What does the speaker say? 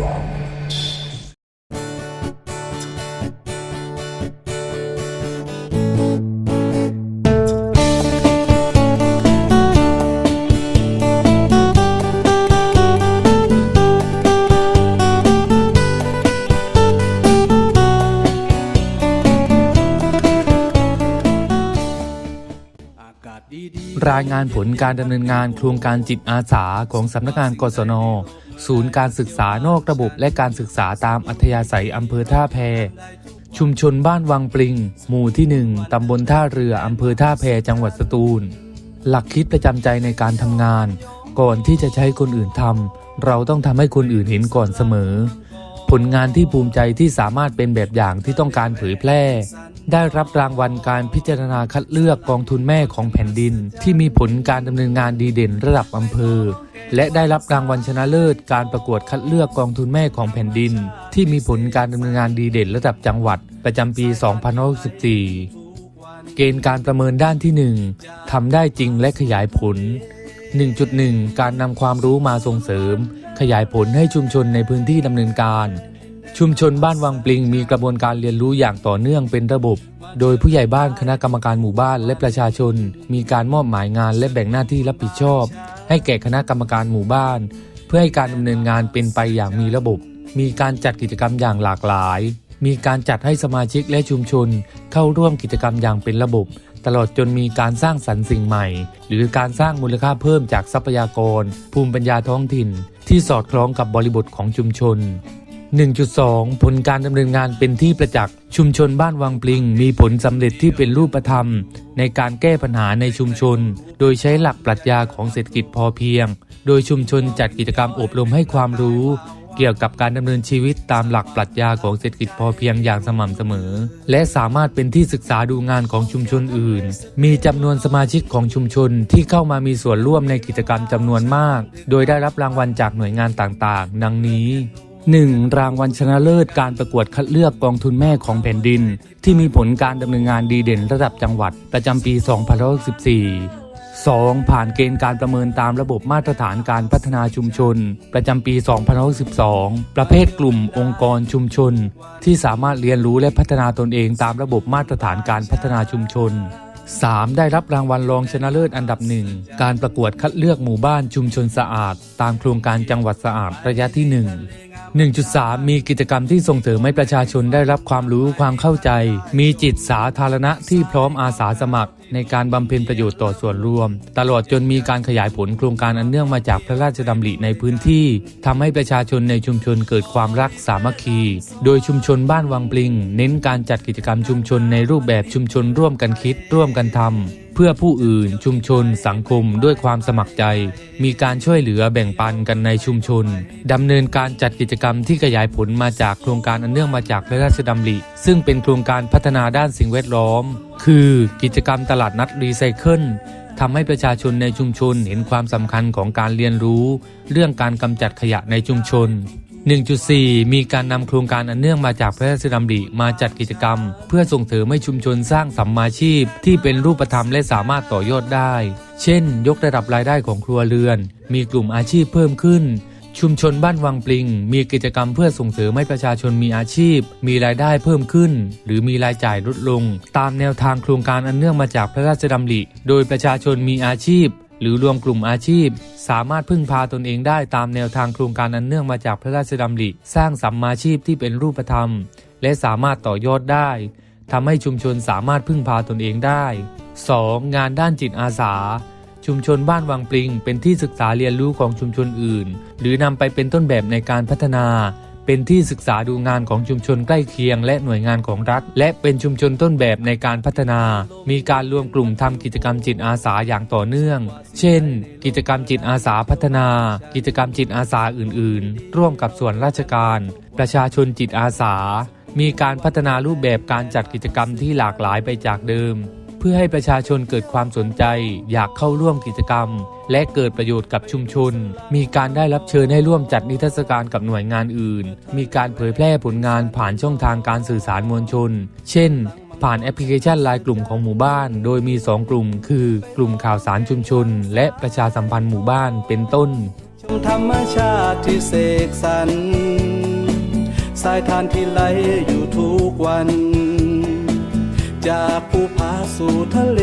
รายงานผลการดำเนินงานโครงการจิตอาสาของสำนักงานกศน ศูนย์การศึกษานอกระบบและการศึกษาตามอัธยาศัยอำเภอท่าแพ ชุมชนบ้านวังปลิง หมู่ที่ 1 ตำบลท่าเรืออำเภอท่าแพจังหวัดสตูล หลักคิดประจำใจในการทำงาน ก่อนที่จะใช้คนอื่นทำเราต้องทำให้คนอื่นเห็นก่อนเสมอ ผลงานที่ภูมิใจที่สามารถเป็นแบบอย่างที่ต้องการเผยแพร่ ได้รับรางวัลการพิจารณาคัดเลือกกองทุนแม่ของแผ่นดิน ที่มีผลการดำเนินงานดีเด่นระดับอำเภอ และได้รับรางวัลชนะเลิศ การประกวดคัดเลือกกองทุนแม่ของแผ่นดิน ที่มีผลการดำเนินงานดีเด่นระดับจังหวัดประจำปี 2564 เกณฑ์การประเมินด้านที่ 1ทำได้จริงและขยายผล 1.1 การนำความรู้มาส่งเสริม ขยายผลให้ชุมชนในพื้นที่ดำเนินการ ชุมชนบ้านวังปลิงมีกระบวนการเรียนรู้อย่างต่อเนื่องเป็นระบบ โดยผู้ใหญ่บ้านคณะกรรมการหมู่บ้านและประชาชน มีการมอบหมายงานและแบ่งหน้าที่รับผิดชอบ ให้แก่คณะกรรมการหมู่บ้าน เพื่อให้การดำเนินงานเป็นไปอย่างมีระบบ มีการจัดกิจกรรมอย่างหลากหลาย มีการจัดให้สมาชิกและชุมชน เข้าร่วมกิจกรรมอย่างเป็นระบบ ตลอดจนมีการสร้างสรรค์สิ่งใหม่ หรือการสร้างมูลค่าเพิ่มจากทรัพยากร ภูมิปัญญาท้องถิ่น ที่สอดคล้องกับบริบทของชุมชน 1.2 ผลการดำเนินงานเป็นที่ประจักษ์ชุมชนบ้านวังปลิง มีผลสำเร็จที่เป็นรูปธรรม ในการแก้ปัญหาในชุมชน โดยใช้หลักปรัชญาของเศรษฐกิจพอเพียง โดยชุมชนจัดกิจกรรมอบรมให้ความรู้ เกี่ยวกับการดำเนินชีวิตตามหลักปรัชญาของเศรษฐกิจพอเพียงอย่างสม่ำเสมอ และสามารถเป็นที่ศึกษาดูงานของชุมชนอื่น มีจำนวนสมาชิกของชุมชนที่เข้ามามีส่วนร่วมในกิจกรรมจำนวนมาก โดยได้รับรางวัลจากหน่วยงานต่างๆ ดังนี้ 1. รางวัลชนะเลิศการประกวดคัดเลือกกองทุนแม่ของแผ่นดิน ที่มีผลการดำเนินงานดีเด่นระดับจังหวัดประจำปี 2564 2. ผ่านเกณฑ์การประเมินตามระบบมาตรฐานการพัฒนาชุมชน ประจำปี2562 ประเภทกลุ่มองค์กรชุมชน ที่สามารถเรียนรู้และพัฒนาตนเองตามระบบมาตรฐานการพัฒนาชุมชน 3. ได้รับรางวัลรองชนะเลิศอันดับหนึ่งการประกวดคัดเลือกหมู่บ้านชุมชนสะอาด ตามโครงการจังหวัดสะอาดระยะที่ 1 1.3 มีกิจกรรมที่ส่งเสริมให้ประชาชนได้รับความรู้ความเข้าใจ มีจิตสาธารณะที่พร้อมอาสาสมัคร ในการบำเพ็ญประโยชน์ต่อส่วนรวม ตลอดจนมีการขยายผลโครงการอันเนื่องมาจากพระราชดำริในพื้นที่ทำให้ประชาชนในชุมชนเกิดความรักสามัคคี โดยชุมชนบ้านวังปลิง เน้นการจัดกิจกรรมชุมชนในรูปแบบชุมชนร่วมกันคิด ร่วมกันทำ เพื่อผู้อื่นชุมชน สังคมด้วยความสมัครใจ มีการช่วยเหลือแบ่งปันกันในชุมชนดำเนินการจัดกิจกรรมที่ขยายผลมาจากโครงการอันเนื่องมาจากพระราชดำริ ซึ่งเป็นโครงการพัฒนาด้านสิ่งแวดล้อม คือกิจกรรมตลาดนัดรีไซเคิลทำให้ประชาชนในชุมชนเห็นความสำคัญของการเรียนรู้ เรื่องการกำจัดขยะในชุมชน 1.4 มีการนำโครงการอันเนื่องมาจากพระราชดำริมาจัดกิจกรรม เพื่อส่งเสริมให้ชุมชนสร้างสัมมาชีพ ที่เป็นรูปธรรมและสามารถต่อยอดได้ เช่น ยกระดับรายได้ของครัวเรือน มีกลุ่มอาชีพเพิ่มขึ้น ชุมชนบ้านวังปลิง มีกิจกรรมเพื่อส่งเสริมให้ประชาชนมีอาชีพ มีรายได้เพิ่มขึ้น หรือมีรายจ่ายลดลง ตามแนวทางโครงการอันเนื่องมาจากพระราชดำริ โดยประชาชนมีอาชีพ หรือรวมกลุ่มอาชีพ สามารถพึ่งพาตนเองได้ตามแนวทางโครงการอันเนื่องมาจากพระราชดำริ สร้างสัมมาชีพที่เป็นรูปธรรม และสามารถต่อยอดได้ทำให้ชุมชนสามารถพึ่งพาตนเองได้ 2. งานด้านจิตอาสา ชุมชนบ้านวังปลิง เป็นที่ศึกษาเรียนรู้ของชุมชนอื่น หรือนำไปเป็นต้นแบบในการพัฒนา เป็นที่ศึกษาดูงานของชุมชนใกล้เคียง และหน่วยงานของรัฐ และเป็นชุมชนต้นแบบในการพัฒนา มีการรวมกลุ่มทำกิจกรรมจิตอาสาอย่างต่อเนื่อง เช่น กิจกรรมจิตอาสาพัฒนา กิจกรรมจิตอาสาอื่น ๆ ร่วมกับส่วนราชการ ประชาชนจิตอาสา มีการพัฒนารูปแบบการจัดกิจกรรมที่หลากหลายไปจากเดิม เพื่อให้ประชาชนเกิดความสนใจ อยากเข้าร่วมกิจกรรม และเกิดประโยชน์กับชุมชน มีการได้รับเชิญให้ร่วมจัดนิทรรศการกับหน่วยงานอื่น มีการเผยแพร่ผลงานผ่านช่องทางการสื่อสารมวลชน เช่น ผ่านแอปพลิเคชันไลน์กลุ่มของหมู่บ้าน โดยมี 2 กลุ่ม คือกลุ่มข่าวสารชุมชน และประชาสัมพันธ์หมู่บ้านเป็นต้นธรรมชาติที่เสกสรรสายทานที่ไหลอยู่ทุกวัน สู่ทะเล